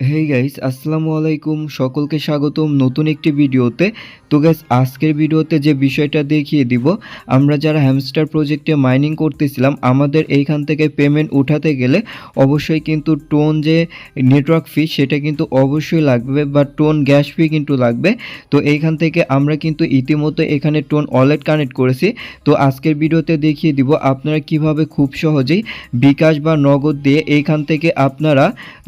Hey guys আসসালামু আলাইকুম সকলকে স্বাগতম নতুন একটি ভিডিওতে। তো গাইস আজকের ভিডিওতে যে বিষয়টা দেখিয়ে দিব, আমরা যারা হ্যামস্টার প্রজেক্টে মাইনিং করতেছিলাম, আমাদের এইখান থেকে পেমেন্ট উঠাতে গেলে অবশ্যই কিন্তু টোন যে নেটওয়ার্ক ফি সেটা কিন্তু অবশ্যই লাগবে বা টোন গ্যাস ফি কিন্তু লাগবে। তো এইখান থেকে আমরা কিন্তু ইতিমধ্যে এখানে টোন ওয়ালেট কানেক্ট করেছি। তো আজকের ভিডিওতে দেখিয়ে দিব আপনারা কীভাবে খুব সহজেই বিকাশ বা নগদ দিয়ে এইখান থেকে আপনারা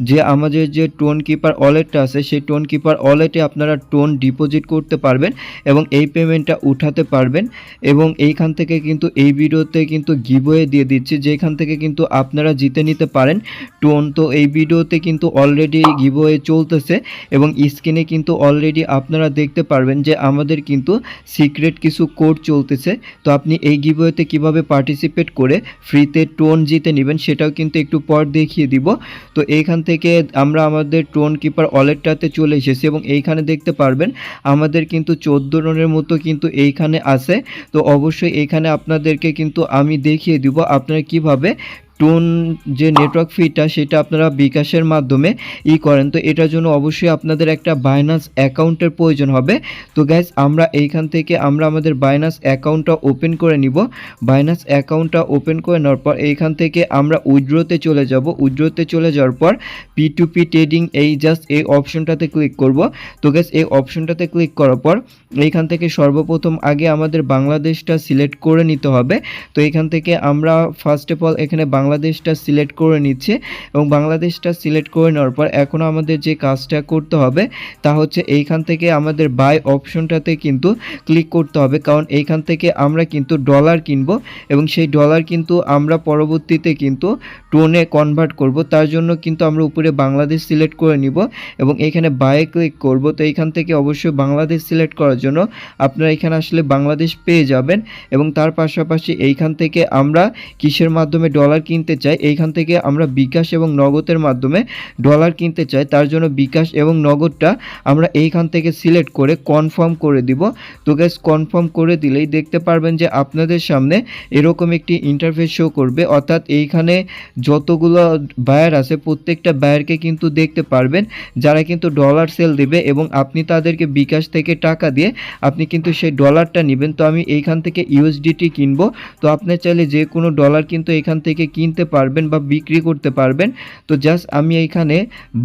যে আমাদের যে টোন কিপার ওয়ালেটটা আছে, সেই টোন কিপার ওয়ালেটে আপনারা টোন ডিপোজিট করতে পারবেন এবং এই পেমেন্টটা উঠাতে পারবেন এবং এইখান থেকে কিন্তু এই ভিডিওতে কিন্তু গিভওয়ে দিয়ে দিচ্ছি, যেখান থেকে কিন্তু আপনারা জিতে নিতে পারেন। টোন তো এই ভিডিওতে কিন্তু অলরেডি গিভওয়ে চলতেছে এবং স্ক্রিনে কিন্তু অলরেডি আপনারা দেখতে পারবেন যে আমাদের কিন্তু সিক্রেট কিছু কোড চলতেছে। তো আপনি এই গিভওয়েতে কীভাবে পার্টিসিপেট করে ফ্রিতে টোন জিতে নেবেন সেটাও কিন্তু একটু পর দেখিয়ে দিব। তো এইখান থেকে আমরা আমাদের টোন কিপার ওয়ালেটটাতে চলে এসেছে এবং এইখানে দেখতে পারবেন আমাদের কিন্তু চোদ্দ রনের মতো কিন্তু এইখানে আছে। তো অবশ্যই এইখানে আপনাদেরকে কিন্তু আমি দেখিয়ে দিব আপনারা কীভাবে টোন যে নেটওয়ার্ক ফিটা সেটা আপনারা বিকাশের মাধ্যমে ই করেন। তো এটার জন্য অবশ্যই আপনাদের একটা বাইনান্স অ্যাকাউন্টের প্রয়োজন হবে। তো গ্যাস আমরা এইখান থেকে আমরা আমাদের বাইনান্স অ্যাকাউন্টটা ওপেন করে নিব। বাইনান্স অ্যাকাউন্টটা ওপেন করে নেওয়ার পর এইখান থেকে আমরা উইড্রোতে চলে যাব। উইড্রোতে চলে যাওয়ার পর পি পি ট্রেডিং এই জাস্ট এই অপশনটাতে ক্লিক করব। তো গ্যাস এই অপশনটাতে ক্লিক করার পর এইখান থেকে সর্বপ্রথম আগে আমাদের বাংলাদেশটা সিলেক্ট করে নিতে হবে। তো এখান থেকে আমরা ফার্স্ট অফ অল এখানে বাংলাদেশটা সিলেক্ট করে নিচ্ছে এবং বাংলাদেশটা সিলেক্ট করে নেওয়ার পর এখন আমাদের যে কাজটা করতে হবে তা হচ্ছে এইখান থেকে আমাদের বাই অপশনটাতে কিন্তু ক্লিক করতে হবে। কারণ এইখান থেকে আমরা কিন্তু ডলার কিনবো এবং সেই ডলার কিন্তু আমরা পরবর্তীতে কিন্তু টোনে কনভার্ট করব। তার জন্য কিন্তু আমরা উপরে বাংলাদেশ সিলেক্ট করে নিব এবং এখানে বায়ে ক্লিক করব। তো এইখান থেকে অবশ্যই বাংলাদেশ সিলেক্ট করার জন্য আপনারা এখানে আসলে বাংলাদেশ পেয়ে যাবেন এবং তার পাশাপাশি এইখান থেকে আমরা কিসের মাধ্যমে ডলার কিনতে চাই, এইখান থেকে আমরা বিকাশ এবং নগদের মাধ্যমে ডলার কিনতে চাই, তার জন্য বিকাশ এবং নগদটা আমরা এইখান থেকে সিলেক্ট করে কনফার্ম করে দিব। তো গ্যাস কনফার্ম করে দিলেই দেখতে পারবেন যে আপনাদের সামনে এরকম একটি ইন্টারফেস শো করবে। অর্থাৎ এইখানে যতগুলো বায়ার আছে, প্রত্যেকটা বায়ারকে কিন্তু দেখতে পারবেন, যারা কিন্তু ডলার সেল দেবে এবং আপনি তাদেরকে বিকাশ থেকে টাকা দিয়ে আপনি কিন্তু সেই ডলারটা নেবেন। তো আমি এইখান থেকে ইউএসডিটি কিনবো। তো আপনি চাইলে যে কোনো ডলার কিন্তু এখান থেকে কিনতে পারবেন বা বিক্রি করতে পারবেন। তো জাস্ট আমি এইখানে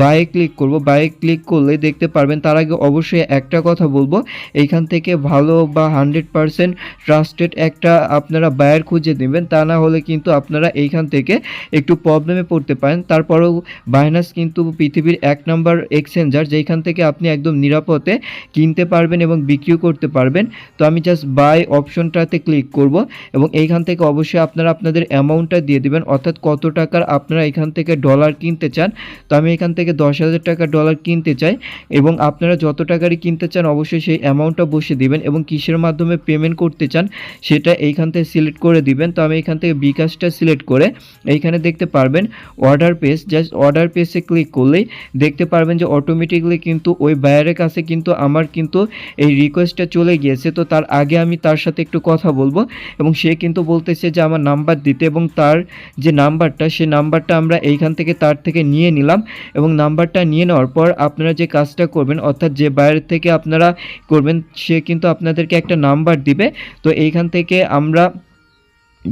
বায়ে ক্লিক করব। বায়ে ক্লিক করলে দেখতে পারবেন তার আগে অবশ্যই একটা কথা বলব। এইখান থেকে ভালো বা হান্ড্রেড পারসেন্ট ট্রাস্টেড একটা আপনারা বায়ার খুঁজে নেবেন। তা না হলে কিন্তু আপনারা এইখান থেকে একটু প্রবলেমে পড়তে পারেন। তারপরেও বাইনাস কিন্তু পৃথিবীর এক নম্বর এক্সচেঞ্জার যেখান থেকে আপনি একদম নিরাপদে কিনতে পারবেন এবং বিক্রিও করতে পারবেন। তো আমি জাস্ট বাই অপশনটাতে ক্লিক করব এবং এইখান থেকে অবশ্যই আপনারা আপনাদের অ্যামাউন্টটা দিয়ে দেবেন। অর্থাৎ কত টাকার আপনারা এখান থেকে ডলার কিনতে চান, তো আমি এখান থেকে দশ হাজার টাকা ডলার কিনতে চাই এবং আপনারা যত টাকারই কিনতে চান অবশ্যই সেই অ্যামাউন্টটা বসে দিবেন এবং কিসের মাধ্যমে পেমেন্ট করতে চান সেটা এইখান থেকে সিলেক্ট করে দিবেন। তো আমি এখান থেকে বিকাশটা সিলেক্ট করে এইখানে দেখতে পারবেন অর্ডার পেজ জাস্ট অর্ডার পেজে ক্লিক করলেই দেখতে পারবেন যে অটোমেটিকলি কিন্তু ওই বায়ারের কাছে কিন্তু আমার কিন্তু এই রিকোয়েস্টটা চলে গিয়েছে। তো তার আগে আমি তার সাথে একটু কথা বলব এবং সে কিন্তু বলতেছে যে আমার নাম্বার দিতে এবং তার যে নাম্বারটা, সে নাম্বারটা আমরা এইখান থেকে তার থেকে নিয়ে নিলাম এবং নাম্বারটা নিয়ে নেওয়ার পর আপনারা যে কাজটা করবেন, অর্থাৎ যে বাইরের থেকে আপনারা করবেন, সে কিন্তু আপনাদেরকে একটা নাম্বার দিবে। তো এইখান থেকে আমরা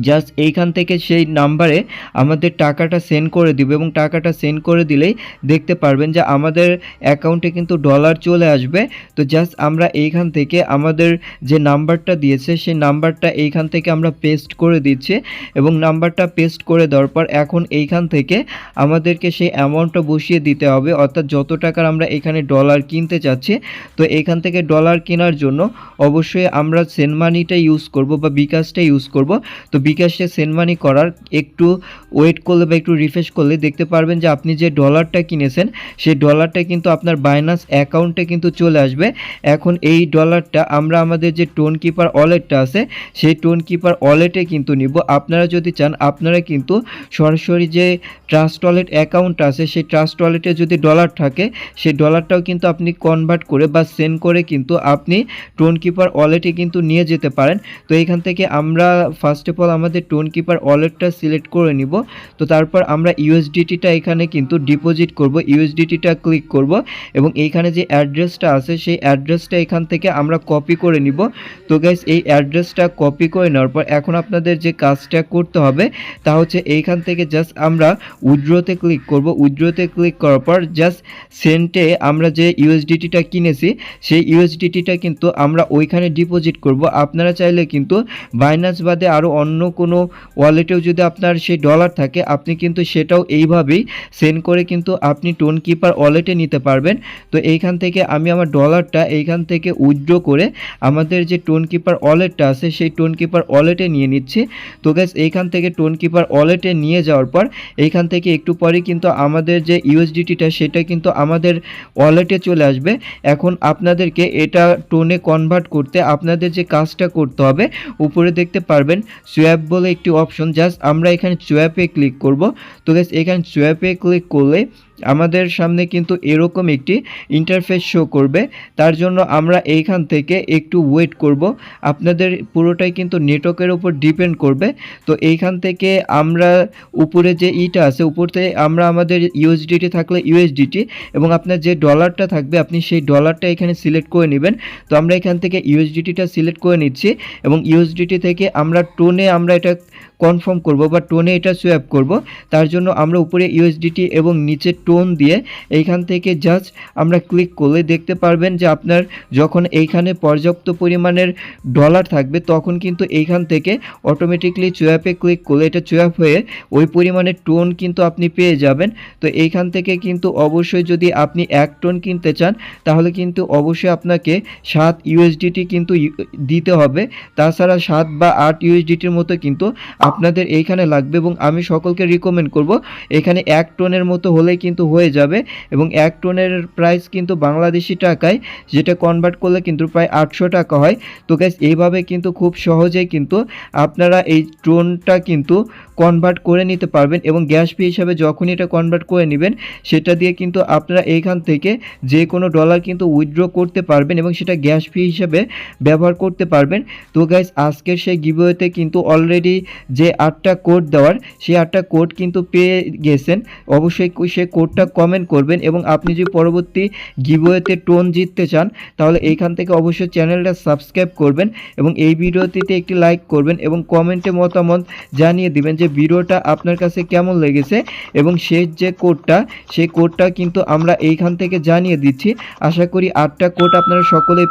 জাস্ট এইখান থেকে সেই নাম্বারে আমাদের টাকাটা সেন্ড করে দিবে এবং টাকাটা সেন্ড করে দিলেই দেখতে পারবেন যে আমাদের অ্যাকাউন্টে কিন্তু ডলার চলে আসবে। তো জাস্ট আমরা এইখান থেকে আমাদের যে নাম্বারটা দিয়েছে, সেই নাম্বারটা এইখান থেকে আমরা পেস্ট করে দিচ্ছি এবং নাম্বারটা পেস্ট করে দেওয়ার পর এখন এইখান থেকে আমাদেরকে সেই অ্যামাউন্টটা বসিয়ে দিতে হবে। অর্থাৎ যত টাকার আমরা এখানে ডলার কিনতে চাচ্ছি, তো এখান থেকে ডলার কেনার জন্য অবশ্যই আমরা সেন্ড মানিটা ইউজ করব বা বিকাশটা ইউজ করব। তো বিকাশে সেন্ড মানি করার একটু ওয়েট করলে বা একটু রিফ্রেশ করলে দেখতে পারবেন যে আপনি যে ডলারটা কিনেছেন, সেই ডলারটা কিন্তু আপনার বাইনান্স অ্যাকাউন্টে কিন্তু চলে আসবে। এখন এই ডলারটা আমরা আমাদের যে টোন কিপার ওয়ালেটটা আছে, সেই টোন কিপার ওয়ালেটে কিন্তু নিব। আপনারা যদি চান, আপনারা কিন্তু সরাসরি যে ট্রাস্ট ওয়ালেট অ্যাকাউন্ট আছে, সেই ট্রাস্ট ওয়ালেটে যদি ডলার থাকে, সেই ডলারটাও কিন্তু আপনি কনভার্ট করে বা সেন্ড করে কিন্তু আপনি টোন কিপার ওয়ালেটে কিন্তু নিয়ে যেতে পারেন। তো এইখান থেকে আমরা ফার্স্ট অফ অল আমাদের টোন কিপার ওয়ালেটটা সিলেক্ট করে নিব। তো তারপর আমরা ইউএসডিটিটা এখানে কিন্তু ডিপোজিট করব। ইউএসডিটিটা ক্লিক করব এবং এইখানে যে অ্যাড্রেসটা আছে, সেই অ্যাড্রেসটা এখান থেকে আমরা কপি করে নিব। তো গাইস এই অ্যাড্রেসটা কপি করে নেওয়ার পর এখন আপনাদের যে কাজটা করতে হবে, তা হচ্ছে এইখান থেকে জাস্ট আমরা উইড্রোতে ক্লিক করব। উইড্রোতে ক্লিক করার পর জাস্ট সেন্টে আমরা যে ইউএসডিটিটা কিনেছি, সেই ইউএসডিটিটা কিন্তু আমরা ওইখানে ডিপোজিট করব। আপনারা চাইলে কিন্তু বাইনান্স বাদে আরও অন্য কোনো ওয়ালেটেও যদি আপনার সেই ডলার থাকে, আপনি কিন্তু সেটাও এইভাবেই সেন্ড করে কিন্তু আপনি টোন কিপার ওয়ালেটে নিতে পারবেন। তো এইখান থেকে আমি আমার ডলারটা এইখান থেকে উইথড্র করে আমাদের যে টোন কিপার ওয়ালেটটা আছে, সেই টোন কিপার ওয়ালেটে নিয়ে নিচ্ছি। তো গ্যাস এইখান থেকে টোন কিপার ওয়ালেটে নিয়ে যাওয়ার পর, এইখান থেকে একটু পরে কিন্তু আমাদের যে ইউএসডিটিটা সেটা কিন্তু আমাদের ওয়ালেটে চলে আসবে। এখন আপনাদেরকে এটা টোনে কনভার্ট করতে আপনাদের যে কাজটা করতে হবে, উপরে দেখতে পারবেন সোয়াপ বলে একটি অপশন জাস্ট আমরা এখানে সোয়াপে ক্লিক করব। তো গ্যাস এখানে সোয়াপে ক্লিক করলে আমাদের সামনে কিন্তু এরকম একটি ইন্টারফেস শো করবে। তার জন্য আমরা এইখান থেকে একটু ওয়েট করব। আপনাদের পুরোটাই কিন্তু নেটওয়ার্কের উপর ডিপেন্ড করবে। তো এইখান থেকে আমরা উপরে যে ইটা আছে, উপরতে আমরা আমাদের ইউএসডিটি থাকলে ইউএসডিটি এবং আপনার যে ডলারটা থাকবে, আপনি সেই ডলারটা এখানে সিলেক্ট করে নেবেন। তো আমরা এখান থেকে ইউএসডিটিটা সিলেক্ট করে নিচ্ছি এবং ইউএসডিটি থেকে আমরা টোনে আমরা এটা কনফার্ম করব বা টোনে এটা সোয়াপ করব, তার জন্য আমরা উপরে ইউএসডিটি এবং নিচে টোন দিয়ে এইখান থেকে জাস্ট আমরা ক্লিক করলে দেখতে পারবেন যে আপনার যখন এইখানে পর্যাপ্ত পরিমাণের ডলার থাকবে, তখন কিন্তু এইখান থেকে অটোমেটিকলি চুয়াপে ক্লিক করলে এটা চুয়াপ হয়ে ওই পরিমাণের টোন কিন্তু আপনি পেয়ে যাবেন। তো এইখান থেকে কিন্তু অবশ্যই যদি আপনি এক টোন কিনতে চান, তাহলে কিন্তু অবশ্যই আপনাকে সাত ইউএসডিটি কিন্তু দিতে হবে। তাছাড়া সাত বা আট ইউএসডিটির মতো কিন্তু আপনাদের এইখানে লাগবে এবং আমি সকলকে রিকমেন্ড করব। এখানে এক টনের মতো হলেই কিন্তু হয়ে যাবে এবং এক টনের প্রাইস কিন্তু বাংলাদেশি টাকায় যেটা কনভার্ট করলে কিন্তু প্রায় আটশো টাকা হয়। তো গ্যাস এইভাবে কিন্তু খুব সহজেই কিন্তু আপনারা এই টোনটা কিন্তু কনভার্ট করে নিতে পারবেন এবং গ্যাস ফি হিসাবে যখনই এটা কনভার্ট করে নেবেন, সেটা দিয়ে কিন্তু আপনারা এইখান থেকে যে কোনো ডলার কিন্তু উইথড্র করতে পারবেন এবং সেটা গ্যাস ফি হিসাবে ব্যবহার করতে পারবেন। তো গাইজ আজকের সেই গিভওয়েতে কিন্তু অলরেডি যে আটটা কোড দেওয়ার, সেই আটটা কোড কিন্তু পেয়ে গেছেন। অবশ্যই সে কোডটা কমেন্ট করবেন এবং আপনি যদি পরবর্তী গিভওয়েতে টোন জিততে চান, তাহলে এইখান থেকে অবশ্যই চ্যানেলটা সাবস্ক্রাইব করবেন এবং এই ভিডিওটিতে একটি লাইক করবেন এবং কমেন্টে মতামত জানিয়ে দিবেন যে ভিডিওটা আপনার কাছে কেমন লেগেছে এবং শেষ যে কোডটা, সেই কোডটা কিন্তু আমরা এইখান থেকে জানিয়ে দিচ্ছি। আশা করি আটটা কোড আপনারা সকলে